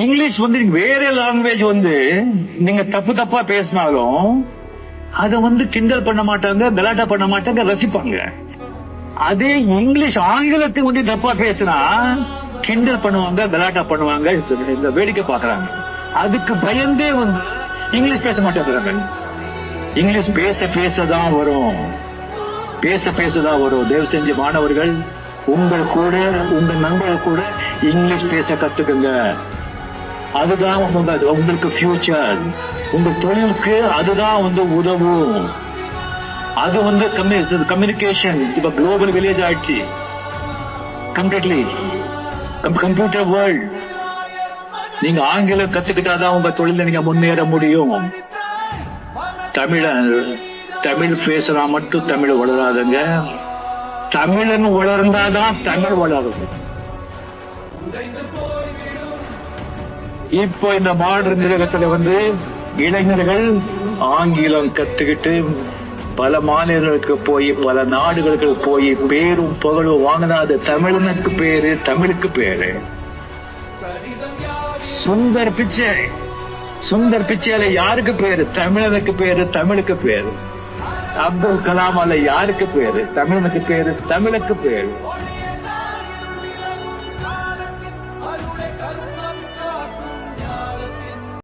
English வந்து நீங்க வேற லாங்குவேஜ் வந்து நீங்க தப்பு தப்பா பேசினாலும் அதை வந்து கிண்டல் பண்ண மாட்டாங்க கலாட்டா பண்ண மாட்டாங்க ரசிப்பாங்க. அதே இங்கிலீஷ் ஆங்கிலத்துக்கு வந்து தப்பா பேசினா கிண்டல் பண்ணுவாங்க கலாட்டா பண்ணுவாங்க இந்த- இந்த வேடிக்கை பாக்குறாங்க அதுக்கு பயந்தே வந்து இங்கிலீஷ் பேச மாட்டேங்கிறாங்க. இங்கிலீஷ் பேச பேசதான் வரும். பேச பேசதான் வரும். தயவு செஞ்சு மாணவர்கள் உங்கள் கூட உங்க நண்பர்கள் கூட இங்கிலீஷ் பேச கத்துக்குங்க. அதுதான் உங்க உங்களுக்கு ஃபியூச்சர் உங்க தொழிலுக்கு அதுதான் வந்து உதவும். அது வந்து கம்யூனிகேஷன் இப்ப குளோபல் வில்லேஜ் ஆயிடுச்சு. கம்ப்ளீட்லி கம்ப்யூட்டர் வேர்ல்ட் நீங்க ஆங்கிலம் கத்துக்கிட்டாதான் உங்க தொழில நீங்க முன்னேற முடியும். தமிழ தமிழ் பேசுறா மட்டும் தமிழ் வளராதுங்க. தமிழன் வளர்ந்தாதான் தமிழ் வளரும். இப்போ இந்த மாடர்ன் நிலகத்துல வந்து இளைஞர்கள் ஆங்கிலம் கத்துக்கிட்டு பல மாநிலங்களுக்கு போய் பல நாடுகளுக்கு போய் பேரும் புகழும் வாங்கினா தமிழனுக்கு பேரு தமிழுக்கு பேரு. சுந்தர் பிச்சை. சுந்தர் பிச்சையில யாருக்கு பேரு? தமிழனுக்கு பேரு தமிழுக்கு பேரு. அப்துல் கலாம் அல்ல யாருக்கு பேரு? தமிழனுக்கு பேரு தமிழுக்கு பேரு.